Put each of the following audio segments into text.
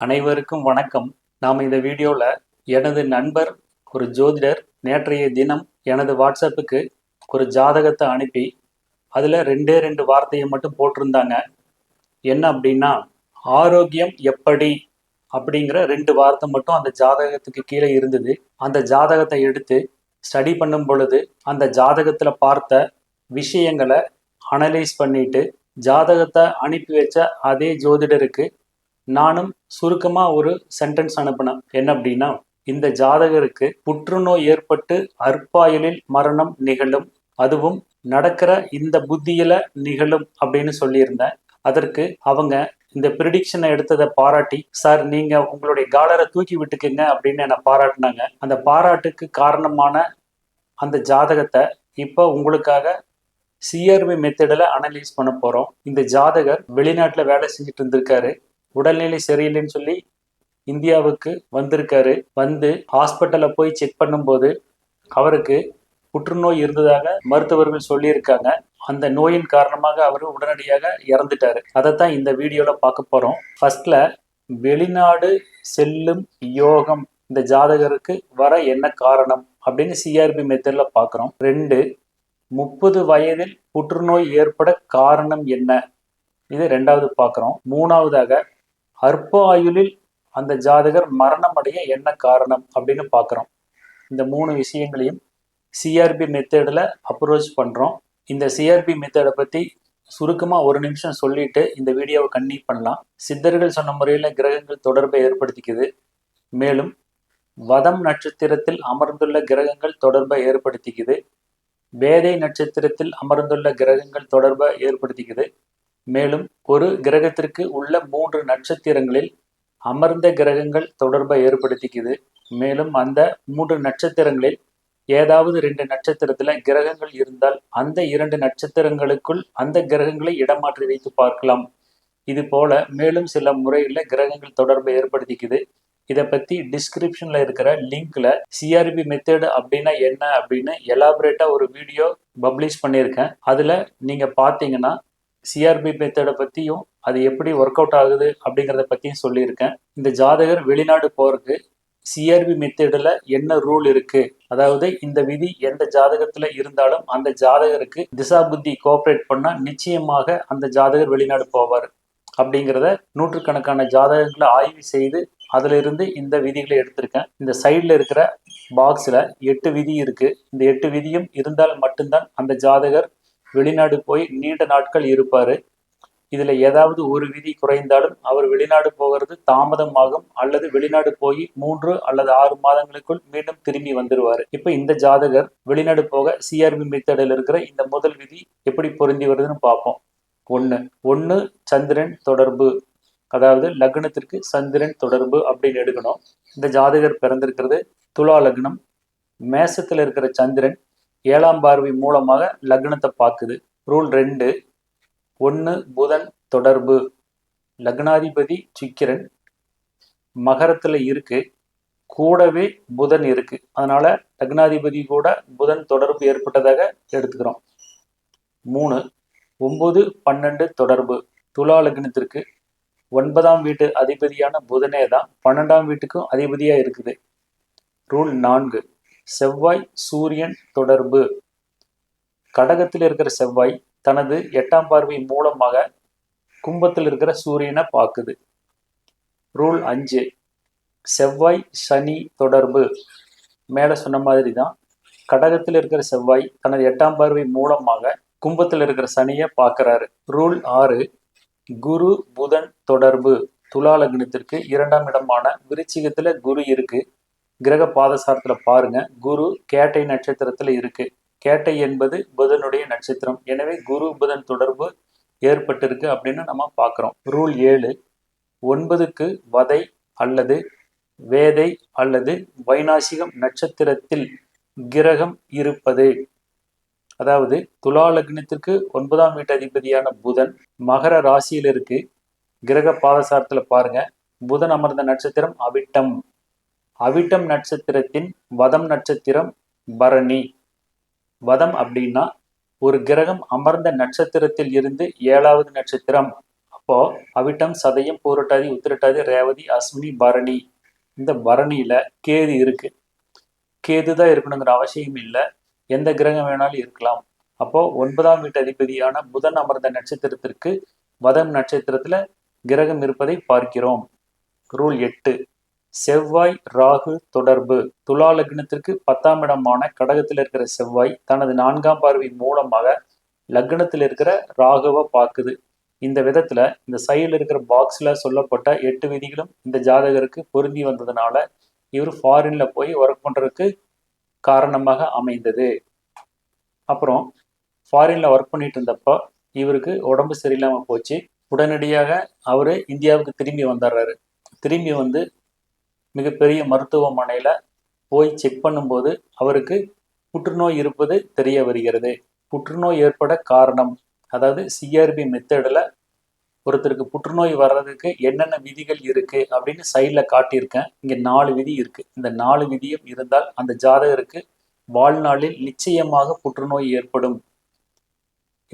அனைவருக்கும் வணக்கம். நாம் இந்த வீடியோவில் எனது நண்பர் ஒரு ஜோதிடர் நேற்றைய தினம் எனது வாட்ஸ்அப்புக்கு ஒரு ஜாதகத்தை அனுப்பி அதில் ரெண்டே ரெண்டு வார்த்தையை மட்டும் போட்டிருந்தாங்க. என்ன அப்படின்னா ஆரோக்கியம் எப்படி? அப்படிங்கிற ரெண்டு வார்த்தை மட்டும் அந்த ஜாதகத்துக்கு கீழே இருந்தது. அந்த ஜாதகத்தை எடுத்து ஸ்டடி பண்ணும் பொழுது அந்த ஜாதகத்தில் பார்த்த விஷயங்களை அனலைஸ் பண்ணிட்டு ஜாதகத்தை அனுப்பி வச்ச அதே ஜோதிடருக்கு நானும் சுருக்கமாக ஒரு சென்டென்ஸ் அனுப்பினேன். என்ன அப்படின்னா இந்த ஜாதகருக்கு புற்றுநோய் ஏற்பட்டு அற்பாயுளில் மரணம் நிகழும் அதுவும் நடக்கிற இந்த புத்தியில நிகழும் அப்படின்னு சொல்லியிருந்தேன். அதற்கு அவங்க இந்த ப்ரிடிக்ஷனை எடுத்ததை பாராட்டி சார் நீங்க உங்களுடைய காலரை தூக்கி விட்டுக்குங்க அப்படின்னு என்னை பாராட்டினாங்க. அந்த பாராட்டுக்கு காரணமான அந்த ஜாதகத்தை இப்போ உங்களுக்காக சிஆர்பி மெத்தடில் அனலைஸ் பண்ண போகிறோம் இந்த ஜாதகர் வெளிநாட்டில் வேலை செஞ்சுட்டு இருந்திருக்காரு. உடல்நிலை சரியில்லைன்னு சொல்லி இந்தியாவுக்கு வந்திருக்காரு. வந்து ஹாஸ்பிட்டலில் போய் செக் பண்ணும்போது அவருக்கு புற்றுநோய் இருந்ததாக மருத்துவர்கள் சொல்லியிருக்காங்க. அந்த நோயின் காரணமாக அவர் உடனடியாக இறந்துட்டாரு. அதைத்தான் இந்த வீடியோவில் பார்க்க போகிறோம் ஃபர்ஸ்ட்ல வெளிநாடு செல்லும் யோகம் இந்த ஜாதகருக்கு வர என்ன காரணம் அப்படின்னு சிஆர்பி மெத்தடில் பார்க்குறோம். ரெண்டு முப்பது வயதில் புற்றுநோய் ஏற்பட காரணம் என்ன? இது ரெண்டாவது பார்க்குறோம். மூணாவதாக அற்ப ஆயுளில் அந்த ஜாதகர் மரணம் அடைய என்ன காரணம் அப்படின்னு பார்க்குறோம் இந்த மூணு விஷயங்களையும் சிஆர்பி மெத்தடில் அப்ரோச் பண்ணுறோம் இந்த சிஆர்பி மெத்தடை பற்றி சுருக்கமாக ஒரு நிமிஷம் சொல்லிட்டு இந்த வீடியோவை கன்னியூ பண்ணலாம். சித்தர்கள் சொன்ன முறையில் கிரகங்கள் தொடர்பை ஏற்படுத்திக்குது. மேலும் வதம் நட்சத்திரத்தில் அமர்ந்துள்ள கிரகங்கள் தொடர்பை ஏற்படுத்திக்குது. வேதை நட்சத்திரத்தில் அமர்ந்துள்ள கிரகங்கள் தொடர்பை ஏற்படுத்திக்குது. மேலும் ஒரு கிரகத்திற்கு உள்ள மூன்று நட்சத்திரங்களில் அமர்ந்த கிரகங்கள் தொடர்பை ஏற்படுத்திக்குது. மேலும் அந்த மூன்று நட்சத்திரங்களில் ஏதாவது ரெண்டு நட்சத்திரத்துல கிரகங்கள் இருந்தால் அந்த இரண்டு நட்சத்திரங்களுக்குள் அந்த கிரகங்களை இடமாற்றி வைத்து பார்க்கலாம். இது போல மேலும் சில முறையில் கிரகங்கள் தொடர்பை ஏற்படுத்திக்குது. இதை பற்றி டிஸ்கிரிப்ஷனில் இருக்கிற லிங்க்ல சிஆர்பி மெத்தேடு அப்படின்னா என்ன அப்படின்னு எலாபரேட்டாக ஒரு வீடியோ பப்ளிஷ் பண்ணியிருக்கேன். அதில் நீங்கள் பார்த்தீங்கன்னா சிஆர்பி மெத்தடை பற்றியும் அது எப்படி ஒர்க் அவுட் ஆகுது அப்படிங்கிறத பற்றியும் சொல்லியிருக்கேன். இந்த ஜாதகர் வெளிநாடு போகிறதுக்கு சிஆர்பி மெத்தடில் என்ன ரூல் இருக்கு? அதாவது இந்த விதி எந்த ஜாதகத்தில் இருந்தாலும் அந்த ஜாதகருக்கு திசா புத்தி கோஆப்ரேட் பண்ணால் நிச்சயமாக அந்த ஜாதகர் வெளிநாடு போவார். அப்படிங்கிறத நூற்றுக்கணக்கான ஜாதகங்களை ஆய்வு செய்து அதிலிருந்து இந்த விதிகளை எடுத்திருக்கேன். இந்த சைடில் இருக்கிற பாக்ஸில் எட்டு விதி இருக்குது இந்த எட்டு விதியும் இருந்தால் மட்டும்தான் அந்த ஜாதகர் வெளிநாடு போய் நீண்ட நாட்கள் இருப்பாரு. இதுல ஏதாவது ஒரு விதி குறைந்தாலும் அவர் வெளிநாடு போகிறது தாமதமாகும் அல்லது வெளிநாடு போய் மூன்று அல்லது ஆறு மாதங்களுக்குள் மீண்டும் திரும்பி வந்துருவாரு. இப்ப இந்த ஜாதகர் வெளிநாடு போக சிஆர்பி மெத்தடில் இருக்கிற இந்த முதல் விதி எப்படி பொருந்தி வருதுன்னு பார்ப்போம். ஒன்று ஒன்று சந்திரன் தொடர்பு. அதாவது லக்னத்திற்கு சந்திரன் தொடர்பு அப்படின்னு எடுக்கணும். இந்த ஜாதகர் பிறந்திருக்கிறது துலா லக்னம். மேசத்தில் இருக்கிற சந்திரன் ஏழாம் பார்வை மூலமாக லக்னத்தை பார்க்குது. ரூல் ரெண்டு ஒன்று புதன் தொடர்பு. லக்னாதிபதி சுக்கிரன் மகரத்தில் இருக்கு. கூடவே புதன் இருக்கு. அதனால லக்னாதிபதி கூட புதன் தொடர்பு ஏற்பட்டதாக எடுத்துக்கிறோம். மூணு ஒன்பது பன்னெண்டு தொடர்பு. துலா லக்னத்திற்கு ஒன்பதாம் வீட்டு அதிபதியான புதனே தான் பன்னெண்டாம் வீட்டுக்கும் அதிபதியாக இருக்குது. ரூல் நான்கு செவ்வாய் சூரியன் தொடர்பு. கடகத்தில் இருக்கிற செவ்வாய் தனது எட்டாம் பார்வை மூலமாக கும்பத்தில் இருக்கிற சூரியனை பார்க்குது. ரூல் அஞ்சு. செவ்வாய் சனி தொடர்பு. மேலே சொன்ன மாதிரி தான் கடகத்தில் இருக்கிற செவ்வாய் தனது எட்டாம் பார்வை மூலமாக கும்பத்தில் இருக்கிற சனியை பார்க்குறாரு. ரூல் ஆறு. குரு புதன் தொடர்பு. துலா லக்னத்திற்கு இரண்டாம் இடமான விருச்சிகத்தில் குரு இருக்கு. கிரக பாதசாரத்தில் பாருங்க. குரு கேட்டை நட்சத்திரத்தில் இருக்கு. கேட்டை என்பது புதனுடைய நட்சத்திரம். எனவே குரு புதன் தொடர்பு ஏற்பட்டிருக்கு அப்படின்னு நம்ம பார்க்குறோம் ரூல் ஏழு ஒன்பதுக்கு வதை அல்லது வேதை அல்லது வைநாசிகம் நட்சத்திரத்தில் கிரகம் இருப்பது. அதாவது துலா லக்னத்திற்கு ஒன்பதாம் வீட்டு அதிபதியான புதன் மகர ராசியில் இருக்கு. கிரக பாதசாரத்தில் பாருங்க. புதன் அமர்ந்த நட்சத்திரம் அவிட்டம். அவிட்டம் நட்சத்திரத்தின் வதம் நட்சத்திரம் பரணி. வதம் அப்படின்னா ஒரு கிரகம் அமர்ந்த நட்சத்திரத்தில் இருந்து ஏழாவது நட்சத்திரம். அப்போ அவிட்டம் சதயம் பூரட்டாதி உத்திரட்டாதி ரேவதி அஸ்வினி பரணி. இந்த பரணியில கேது இருக்கு. கேது தான் இருக்கணுங்கிற அவசியம் இல்லை. எந்த கிரகம் வேணாலும் இருக்கலாம். அப்போ ஒன்பதாம் வீட்டு அதிபதியான புதன் அமர்ந்த நட்சத்திரத்திற்கு வதம் நட்சத்திரத்துல கிரகம் இருப்பதை பார்க்கிறோம். ரூல் எட்டு. செவ்வாய் ராகு தொடர்பு. துலா லக்னத்திற்கு பத்தாம் இடமான கடகத்தில் இருக்கிற செவ்வாய் தனது நான்காம் பார்வை மூலமாக லக்னத்தில் இருக்கிற ராகுவை பார்க்குது. இந்த விதத்துல இந்த சைடில் இருக்கிற பாக்ஸ்ல சொல்லப்பட்ட எட்டு விதிகளும் இந்த ஜாதகருக்கு பொருந்தி வந்ததுனால இவர் ஃபாரின்ல போய் ஒர்க் பண்றதுக்கு காரணமாக அமைந்தது. அப்புறம் ஃபாரின்ல ஒர்க் பண்ணிட்டு இருந்தப்போ இவருக்கு உடம்பு சரியில்லாமல் போச்சு. உடனடியாக அவர் இந்தியாவுக்கு திரும்பி வந்துடுறாரு. திரும்பி வந்து மிகப்பெரிய மருத்துவமனையில் போய் செக் பண்ணும்போது அவருக்கு புற்றுநோய் இருப்பது தெரிய வருகிறது. புற்றுநோய் ஏற்பட காரணம் அதாவது சிஆர்பி மெத்தடில் ஒருத்தருக்கு புற்றுநோய் வர்றதுக்கு என்னென்ன விதிகள் இருக்குது அப்படின்னு சைடில் காட்டியிருக்கேன். இங்கே நாலு விதி இருக்குது இந்த நாலு விதியும் இருந்தால் அந்த ஜாதகருக்கு வாழ்நாளில் நிச்சயமாக புற்றுநோய் ஏற்படும்.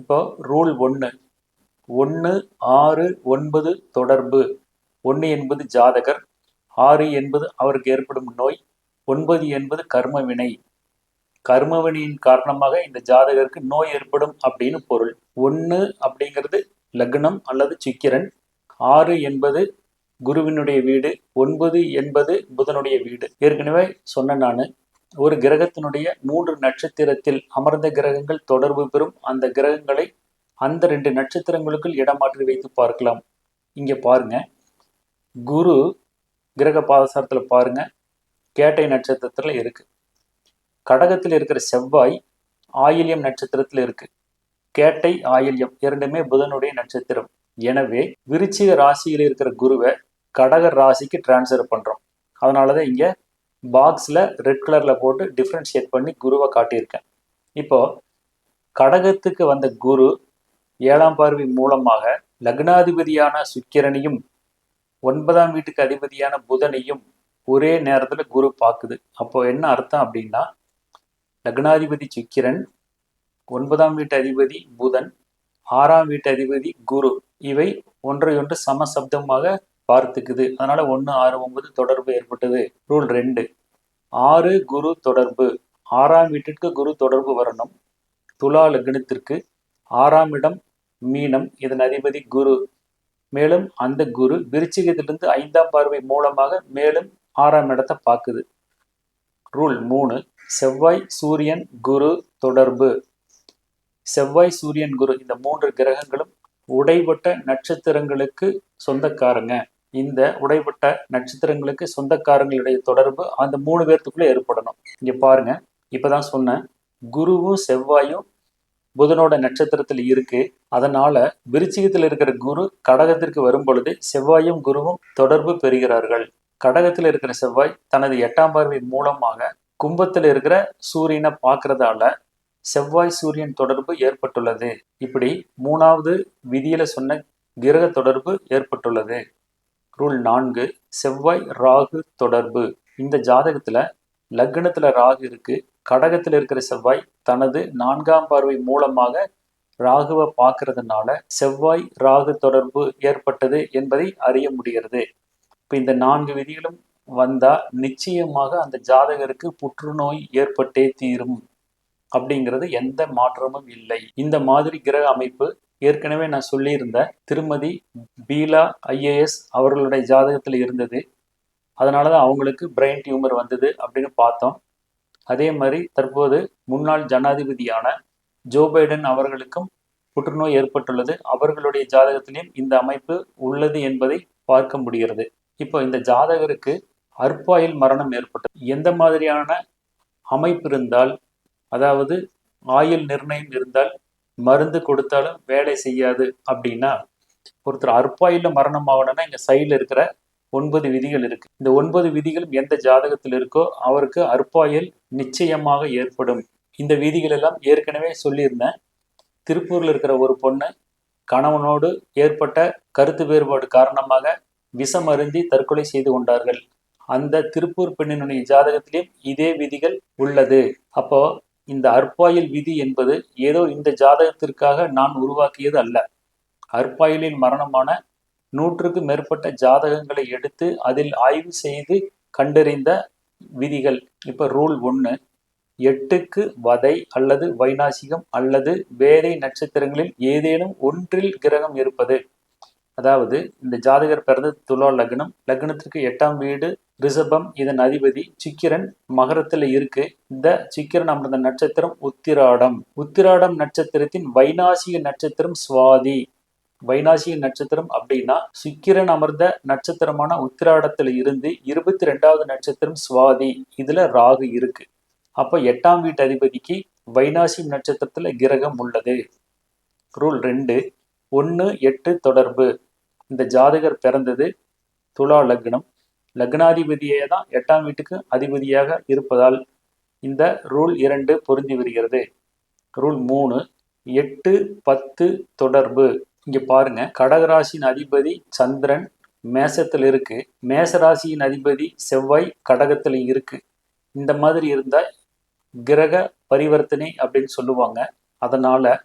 இப்போ ரூல் ஒன்று ஒன்று ஆறு ஒன்பது தொடர்பு. ஒன்று என்பது ஜாதகர் ஆறு என்பது அவருக்கு ஏற்படும் நோய் ஒன்பது என்பது கர்மவினை கர்மவினையின் காரணமாக இந்த ஜாதகருக்கு நோய் ஏற்படும் அப்படின்னு பொருள். ஒன்று அப்படிங்கிறது லக்னம் அல்லது சிக்கிரன். ஆறு என்பது குருவினுடைய வீடு ஒன்பது என்பது புதனுடைய வீடு. ஏற்கனவே சொன்ன நான் ஒரு கிரகத்தினுடைய மூன்று நட்சத்திரத்தில் அமர்ந்த கிரகங்கள் தொடர்பு பெறும் அந்த கிரகங்களை அந்த ரெண்டு நட்சத்திரங்களுக்குள் இடமாற்றி வைத்து பார்க்கலாம். இங்கே பாருங்க குரு கிரக பாதசாரத்தில் பாருங்க. கேட்டை நட்சத்திரத்தில் இருக்கு. கடகத்தில் இருக்கிற செவ்வாய் ஆயில்யம் நட்சத்திரத்தில் இருக்கு. கேட்டை ஆயில்யம் இரண்டுமே புதனுடைய நட்சத்திரம். எனவே விருச்சிக ராசியில் இருக்கிற குருவை கடக ராசிக்கு டிரான்ஸ்ஃபர் பண்றோம். அதனாலதான் இங்க பாக்ஸ்ல ரெட் கலர்ல போட்டு டிஃப்ரென்ஷியேட் பண்ணி குருவை காட்டியிருக்கேன். இப்போ கடகத்துக்கு வந்த குரு ஏழாம் பார்வை மூலமாக லக்னாதிபதியான சுக்கிரனையும் ஒன்பதாம் வீட்டுக்கு அதிபதியான புதனையும் ஒரே நேரத்தில் குரு பார்க்குது அப்போ என்ன அர்த்தம் அப்படின்னா லக்னாதிபதி சுக்கிரன் ஒன்பதாம் வீட்டு அதிபதி புதன் ஆறாம் வீட்டு அதிபதி குரு. இவை ஒன்றையொன்று சமசப்தமாக பார்த்துக்குது. அதனால ஒன்று ஆறு ஒன்பது தொடர்பு ஏற்பட்டது. ரூல் ரெண்டு. ஆறு குரு தொடர்பு. ஆறாம் வீட்டிற்கு குரு தொடர்பு வரணும். துலா லக்னத்திற்கு. ஆறாம் இடம் மீனம். இதன் அதிபதி குரு. மேலும் அந்த குரு விருச்சிகத்திலிருந்து ஐந்தாம் பார்வை மூலமாக மேலும் ஆறாம் இடத்தை பார்க்குது. ரூல் மூணு செவ்வாய் சூரியன் குரு தொடர்பு. செவ்வாய் சூரியன் குரு இந்த மூன்று கிரகங்களும் உடைபட்ட நட்சத்திரங்களுக்கு சொந்தக்காரங்க. இந்த உடைபட்ட நட்சத்திரங்களுக்கு சொந்தக்காரங்களுடைய தொடர்பு அந்த மூணு பேர்த்துக்குள்ளே ஏற்படணும். இங்கே பாருங்க இப்போதான் சொன்னேன். குருவும் செவ்வாயும் புதனோட நட்சத்திரத்தில் இருக்கு. அதனால விருச்சிகத்தில் இருக்கிற குரு கடகத்திற்கு வரும் பொழுது செவ்வாயும் குருவும் தொடர்பு பெறுகிறார்கள். கடகத்தில் இருக்கிற செவ்வாய் தனது எட்டாம் பார்வை மூலமாக கும்பத்தில் இருக்கிற சூரியனை பார்க்கறதால செவ்வாய் சூரியன் தொடர்பு ஏற்பட்டுள்ளது. இப்படி மூணாவது விதியில சொன்ன கிரக தொடர்பு ஏற்பட்டுள்ளது. ரூல் நான்கு செவ்வாய் ராகு தொடர்பு. இந்த ஜாதகத்துல லக்னத்துல ராகு இருக்கு. கடகத்தில் இருக்கிற செவ்வாய் தனது நான்காம் பார்வை மூலமாக ராகுவை பார்க்கறதுனால செவ்வாய் ராகு தொடர்பு ஏற்பட்டது என்பதை அறிய முடிகிறது. இப்போ இந்த நான்கு விதிகளும் வந்தால் நிச்சயமாக அந்த ஜாதகருக்கு புற்றுநோய் ஏற்பட்டே தீரும் அப்படிங்கிறது எந்த மாற்றமும் இல்லை. இந்த மாதிரி கிரக அமைப்பு ஏற்கனவே நான் சொல்லியிருந்த திருமதி பீலா ஐஏஎஸ் அவர்களுடைய ஜாதகத்தில் இருந்தது. அதனால தான் அவங்களுக்கு பிரெயின் டியூமர் வந்தது அப்படின்னு பார்த்தோம். அதே மாதிரி தற்போது முன்னாள் ஜனாதிபதியான ஜோ பைடன் அவர்களுக்கும் புற்றுநோய் ஏற்பட்டுள்ளது. அவர்களுடைய ஜாதகத்திலையும் இந்த அமைப்பு உள்ளது என்பதை பார்க்க முடிகிறது. இப்போ இந்த ஜாதகருக்கு அற்பாயில் மரணம் ஏற்பட்டது. எந்த மாதிரியான அமைப்பு இருந்தால் அதாவது ஆயுள் நிர்ணயம் இருந்தால் மருந்து கொடுத்தாலும் வேலை செய்யாது அப்படின்னா ஒருத்தர் அற்பாயில் மரணம் ஆகணும்னா இங்கே சைடில் இருக்கிற ஒன்பது விதிகள் இருக்கு. இந்த ஒன்பது விதிகளும் எந்த ஜாதகத்தில் இருக்கோ அவருக்கு அற்பாயல் நிச்சயமாக ஏற்படும். இந்த விதிகள் எல்லாம் ஏற்கனவே சொல்லியிருந்தேன். திருப்பூரில் இருக்கிற ஒரு பொண்ணு கணவனோடு ஏற்பட்ட கருத்து வேறுபாடு காரணமாக விஷம் அருந்தி தற்கொலை செய்து கொண்டார்கள். அந்த திருப்பூர் பெண்ணினுடைய ஜாதகத்திலையும் இதே விதிகள் உள்ளது. அப்போ இந்த அற்பாயில் விதி என்பது ஏதோ இந்த ஜாதகத்திற்காக நான் உருவாக்கியது அல்ல. அற்பாயிலின் மரணமான நூற்றுக்கு மேற்பட்ட ஜாதகங்களை எடுத்து அதில் ஆய்வு செய்து கண்டறிந்த விதிகள். இப்போ ரூல் ஒன்று எட்டுக்கு வதை அல்லது வைநாசிகம் அல்லது வேதை நட்சத்திரங்களில் ஏதேனும் ஒன்றில் கிரகம் இருப்பது. அதாவது இந்த ஜாதகர் பிறந்த துலா லக்னம். லக்னத்திற்கு எட்டாம் வீடு ரிஷபம் இதன் அதிபதி சிக்கிரன் மகரத்தில் இருக்கு. இந்த சிக்கிரன் அமர்ந்த நட்சத்திரம் உத்திராடம். உத்திராடம் நட்சத்திரத்தின் வைநாசிக நட்சத்திரம் சுவாதி. வைனாசிய நட்சத்திரம் அப்படின்னா சுக்கிரன் அமர்ந்த நட்சத்திரமான உத்திராடத்துல இருந்து இருபத்தி ரெண்டாவது நட்சத்திரம் சுவாதி. இதுல ராகு இருக்கு. அப்ப எட்டாம் வீட்டு அதிபதிக்கு வைனாசி நட்சத்திரத்துல கிரகம் உள்ளது. ரூல் ரெண்டு ஒன்று எட்டு தொடர்பு. இந்த ஜாதகர் பிறந்தது துலா லக்னம். லக்னாதிபதியே தான் எட்டாம் வீட்டுக்கு அதிபதியாக இருப்பதால் இந்த ரூல் இரண்டு பொருந்தி வருகிறது. ரூல் மூணு எட்டு பத்து தொடர்பு. இங்க பாருங்க. கடகராசியின் அதிபதி சந்திரன் மேசத்தில் இருக்கு. மேசராசியின் அதிபதி செவ்வாய் கடகத்தில் இருக்கு. இந்த மாதிரி இருந்தால் கிரக பரிவர்த்தனை அப்படின்னு சொல்லுவாங்க. அதனால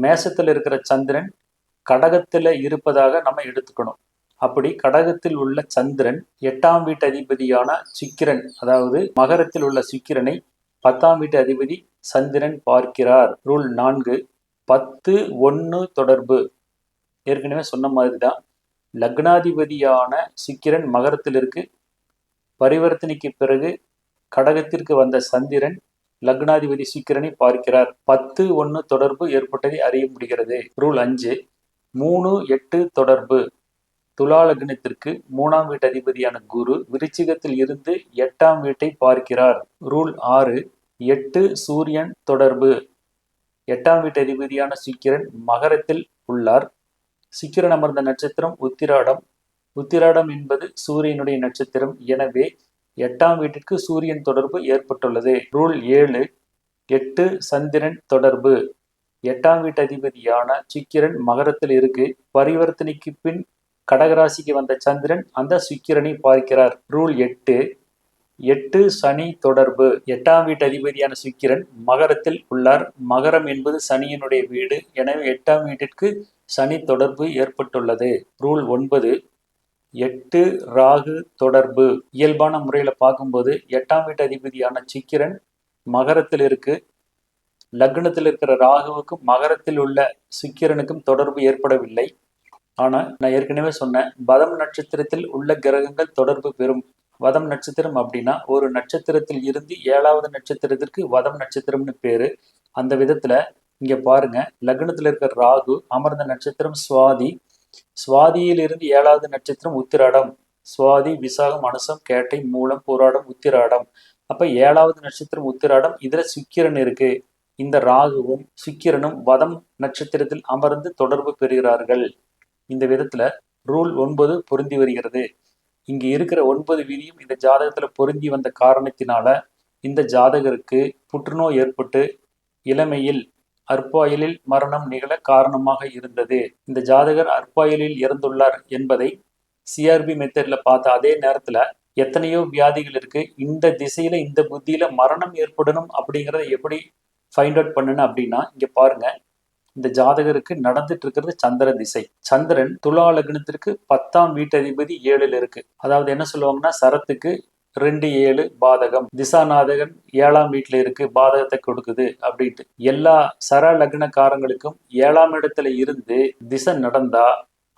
மேசத்தில் இருக்கிற சந்திரன் கடகத்தில் இருப்பதாக நம்ம எடுத்துக்கணும். அப்படி கடகத்தில் உள்ள சந்திரன் எட்டாம் வீட்டு அதிபதியான சுக்கிரன் அதாவது மகரத்தில் உள்ள சுக்கிரனை பத்தாம் வீட்டு அதிபதி சந்திரன் பார்க்கிறார். ரூல் நான்கு. பத்து ஒன்று தொடர்பு. ஏற்கனவே சொன்ன மாதிரி தான் லக்னாதிபதியான சுக்கிரன் மகரத்தில் இருக்கு. பரிவர்த்தனைக்கு பிறகு கடகத்திற்கு வந்த சந்திரன் லக்னாதிபதி சுக்கிரனை பார்க்கிறார். பத்து ஒன்று தொடர்பு ஏற்பட்டதை அறிய முடிகிறது. ரூல் அஞ்சு. மூணு எட்டு தொடர்பு. துலா லக்னத்திற்கு மூணாம் வீட்டு அதிபதியான குரு விருச்சிகத்தில் இருந்து எட்டாம் வீட்டை பார்க்கிறார். ரூல் ஆறு. எட்டு சூரியன் தொடர்பு. எட்டாம் வீட்டு அதிபதியான சுக்கிரன் மகரத்தில் உள்ளார். சுக்கிரன் அமர்ந்த நட்சத்திரம் உத்திராடம். உத்திராடம் என்பது சூரியனுடைய நட்சத்திரம். எனவே எட்டாம் வீட்டிற்கு சூரியன் தொடர்பு ஏற்பட்டுள்ளது. ரூல் ஏழு எட்டு சந்திரன் தொடர்பு. எட்டாம் வீட்டு அதிபதியான சுக்கிரன் மகரத்தில் இருக்கு. பரிவர்த்தனைக்கு பின் கடகராசிக்கு வந்த சந்திரன் அந்த சுக்கிரனை பார்க்கிறார். ரூல் எட்டு எட்டு சனி தொடர்பு. எட்டாம் வீட்டு அதிபதியான சுக்கிரன் மகரத்தில் உள்ளார். மகரம் என்பது சனியினுடைய வீடு. எனவே எட்டாம் வீட்டிற்கு சனி தொடர்பு ஏற்பட்டுள்ளது. ரூல் ஒன்பது. எட்டு ராகு தொடர்பு. இயல்பான முறையில் பார்க்கும்போது எட்டாம் வீட்டு அதிபதியான சுக்கிரன் மகரத்தில் இருக்கு. லக்னத்தில் இருக்கிற ராகுவுக்கும் மகரத்தில் உள்ள சுக்கிரனுக்கும் தொடர்பு ஏற்படவில்லை. ஆனால் நான் ஏற்கனவே சொன்னேன் பதம் நட்சத்திரத்தில் உள்ள கிரகங்கள் தொடர்பு பெறும். வதம் நட்சத்திரம் அப்படின்னா ஒரு நட்சத்திரத்தில் இருந்து ஏழாவது நட்சத்திரத்திற்கு வதம் நட்சத்திரம்னு பேரு. அந்த விதத்துல இங்க பாருங்க லக்னத்துல இருக்கிற ராகு அமர்ந்த நட்சத்திரம் சுவாதி. சுவாதியில் இருந்து ஏழாவது நட்சத்திரம் உத்திராடம். சுவாதி விசாகம் அனுசம் கேட்டை மூலம் போராடம் உத்திராடம். அப்ப ஏழாவது நட்சத்திரம் உத்திராடம் இதுல சுக்கிரன் இருக்கு. இந்த ராகுவும் சுக்கிரனும் வதம் நட்சத்திரத்தில் அமர்ந்து தொடர்பு பெறுகிறார்கள். இந்த விதத்துல ரூல் ஒன்பது பொருந்தி வருகிறது. இங்கே இருக்கிற ஒன்பது விதியும் இந்த ஜாதகத்தில் பொருந்தி வந்த காரணத்தினால இந்த ஜாதகருக்கு புற்றுநோய் ஏற்பட்டு இளமையில் அற்பாயலில் மரணம் நிகழ காரணமாக இருந்தது. இந்த ஜாதகர் அற்பாயலில் இறந்துள்ளார் என்பதை சிஆர்பி மெத்தடில் பார்த்த அதே நேரத்தில் எத்தனையோ வியாதிகள் இருக்கு. இந்த திசையில இந்த புத்தியில மரணம் ஏற்படணும் அப்படிங்கிறத எப்படி ஃபைண்ட் அவுட் பண்ணுன்னு அப்படின்னா இங்க பாருங்க. இந்த ஜாதகருக்கு நடந்துட்டு இருக்கிறது சந்திர திசை. சந்திரன் துலா லக்னத்திற்கு பத்தாம் வீட்டதிபதி ஏழுல இருக்கு. அதாவது என்ன சொல்லுவாங்கன்னா சரத்துக்கு ரெண்டு ஏழு பாதகம் திசாநாதகன் ஏழாம் வீட்டில் இருக்கு பாதகத்தை கொடுக்குது அப்படின்ட்டு. எல்லா சர லக்னக்காரங்களுக்கும் ஏழாம் இடத்துல இருந்து திசை நடந்தா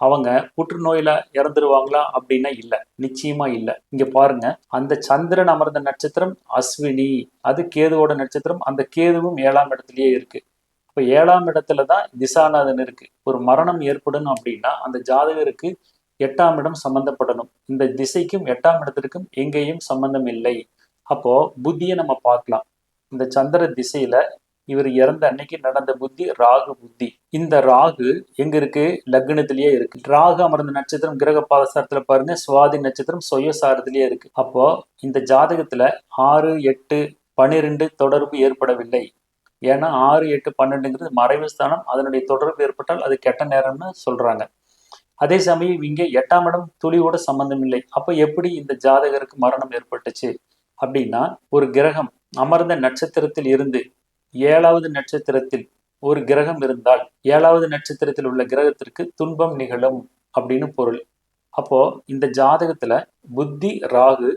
அவங்க புற்றுநோயில இறந்துருவாங்களா அப்படின்னா இல்லை. நிச்சயமா இல்லை. இங்க பாருங்க அந்த சந்திரன் அமர்ந்த நட்சத்திரம் அஸ்வினி அது கேதுவோட நட்சத்திரம் அந்த கேதுவும் ஏழாம் இடத்துலயே இருக்கு. இப்ப ஏழாம் இடத்துல தான் திசாநாதன் இருக்கு. ஒரு மரணம் ஏற்படணும் அப்படின்னா அந்த ஜாதகருக்கு எட்டாம் இடம் சம்பந்தப்படணும். இந்த திசைக்கும் எட்டாம் இடத்திற்கும் எங்கேயும் சம்பந்தம் இல்லை. அப்போ புத்தியை நம்ம பார்க்கலாம். இந்த சந்திர திசையில இவர் இறந்த அன்னைக்கு நடந்த புத்தி ராகு புத்தி. இந்த ராகு எங்க இருக்கு? லக்னத்திலேயே இருக்கு. ராகு அமர்ந்த நட்சத்திரம் கிரக பாதசாரத்துல பாருங்க. சுவாதி நட்சத்திரம் சுயசாரத்திலேயே இருக்கு. அப்போ இந்த ஜாதகத்துல ஆறு எட்டு பனிரெண்டு தொடர்பு ஏற்படவில்லை. ஏன்னா ஆறு எட்டு பன்னெண்டுங்கிறது மறைவு ஸ்தானம். அதனுடைய தொடர்பு ஏற்பட்டால் அது கெட்ட நேரம்னு சொல்றாங்க. அதே சமயம் இங்கே எட்டாம் இடம் துளியோட சம்பந்தம் இல்லை. அப்போ எப்படி இந்த ஜாதகருக்கு மரணம் ஏற்பட்டுச்சு? அப்படின்னா ஒரு கிரகம் அமர்ந்த நட்சத்திரத்தில் இருந்து ஏழாவது நட்சத்திரத்தில் ஒரு கிரகம் இருந்தால் ஏழாவது நட்சத்திரத்தில் உள்ள கிரகத்திற்கு துன்பம் நிகழும் அப்படின்னு பொருள். அப்போ இந்த ஜாதகத்துல புத்தி ராகு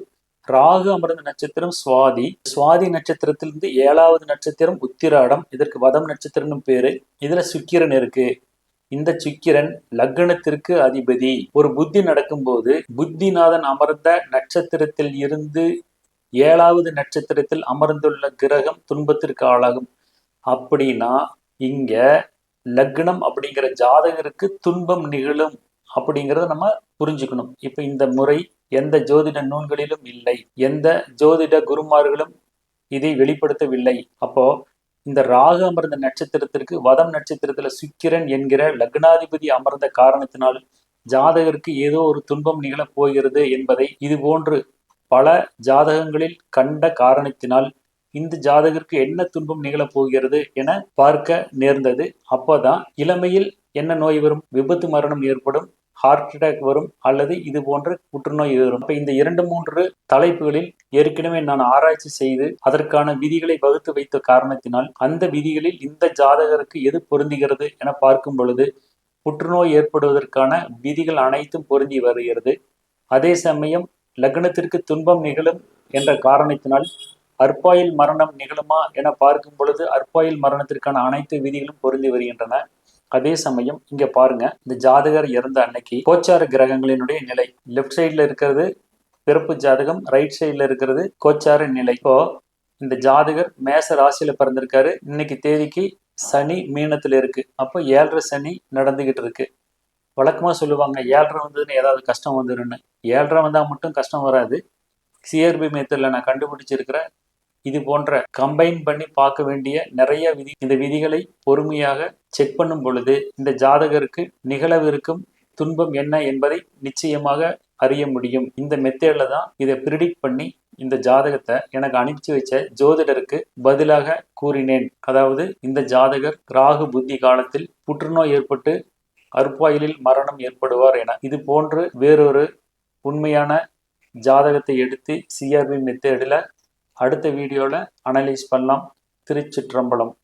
ராகு அமர்ந்த நட்சத்திரம் சுவாதி. சுவாதி நட்சத்திரத்திலிருந்து ஏழாவது நட்சத்திரம் உத்திராடம். இதற்கு வதம் நட்சத்திரம்னு பேரு. இதுல சுக்கிரன் இருக்கு. இந்த சுக்கிரன் லக்னத்திற்கு அதிபதி. ஒரு புத்தி நடக்கும்போது புத்திநாதன் அமர்ந்த நட்சத்திரத்தில் இருந்து ஏழாவது நட்சத்திரத்தில் அமர்ந்துள்ள கிரகம் துன்பத்திற்கு ஆளாகும். அப்படின்னா இங்க லக்னம் அப்படிங்கிற ஜாதகருக்கு துன்பம் நிகழும் அப்படிங்கிறத நம்ம புரிஞ்சுக்கணும். இப்போ இந்த முறை எந்த ஜோதிட நூல்களிலும் இல்லை. எந்த ஜோதிட குருமார்களும் இதை வெளிப்படுத்தவில்லை. அப்போ இந்த ராகு அமர்ந்த நட்சத்திரத்திற்கு வதம் நட்சத்திரத்துல சுக்கிரன் என்கிற லக்னாதிபதி அமர்ந்த காரணத்தினால் ஜாதகருக்கு ஏதோ ஒரு துன்பம் நிகழப் போகிறது என்பதை இது போன்று பல ஜாதகங்களில் கண்ட காரணத்தினால் இந்த ஜாதகருக்கு என்ன துன்பம் நிகழப் போகிறது என பார்க்க நேர்ந்தது. அப்போதான் இளமையில் என்ன நோய் வரும்? விபத்து மரணம் ஏற்படும். ஹார்ட் அட்டாக் வரும் அல்லது இது போன்ற புற்றுநோய் வரும். இப்போ இந்த இரண்டு மூன்று தலைப்புகளில் ஏற்கனவே நான் ஆராய்ச்சி செய்து அதற்கான விதிகளை வகுத்து வைத்த காரணத்தினால் அந்த விதிகளில் இந்த ஜாதகருக்கு எது பொருந்துகிறது என பார்க்கும் பொழுது புற்றுநோய் ஏற்படுவதற்கான விதிகள் அனைத்தும் பொருந்தி வருகிறது. அதே சமயம் லக்னத்திற்கு துன்பம் நிகழும் என்ற காரணத்தினால் அற்பாயில் மரணம் நிகழுமா என பார்க்கும் பொழுது அற்பாயில் மரணத்திற்கான அனைத்து விதிகளும் பொருந்தி வருகின்றன. அதே சமயம் இங்க பாருங்க இந்த ஜாதகர் இறந்த அன்னைக்கு கோச்சார கிரகங்களினுடைய நிலை. லெஃப்ட் சைட்ல இருக்கிறது பிறப்பு ஜாதகம் ரைட் சைட்ல இருக்கிறது கோச்சார நிலை. இப்போ இந்த ஜாதகர் மேச ராசியில பிறந்திருக்காரு. இன்னைக்கு தேதிக்கு சனி மீனத்துல இருக்கு. அப்போ ஏழரை சனி நடந்துகிட்டு இருக்கு. வழக்கமாக சொல்லுவாங்க ஏழரை வந்ததுன்னு ஏதாவது கஷ்டம் வந்துருன்னு. ஏழரை வந்தால் மட்டும் கஷ்டம் வராது. சிஆர்பி மெத்தட்ல நான் கண்டுபிடிச்சிருக்கிற இது போன்ற கம்பைன் பண்ணி பார்க்க வேண்டிய நிறைய விதி இந்த விதிகளை பொறுமையாக செக் பண்ணும் பொழுது இந்த ஜாதகருக்கு நிகழவிருக்கும் துன்பம் என்ன என்பதை நிச்சயமாக அறிய முடியும். இந்த மெத்தேட்ல தான் இதை ப்ரிடிக்ட் பண்ணி இந்த ஜாதகத்தை எனக்கு அனுப்பிச்சு வச்ச ஜோதிடருக்கு பதிலாக கூறினேன். அதாவது இந்த ஜாதகர் ராகு புத்தி காலத்தில் புற்றுநோய் ஏற்பட்டு அற்பாயிலில் மரணம் ஏற்படுவார் என. இது போன்று வேறொரு உண்மையான ஜாதகத்தை எடுத்து சிஆர்பி மெத்தேடில் அடுத்த வீடியோவில் அனலைஸ் பண்ணலாம். திருச்சிற்றம்பலம்.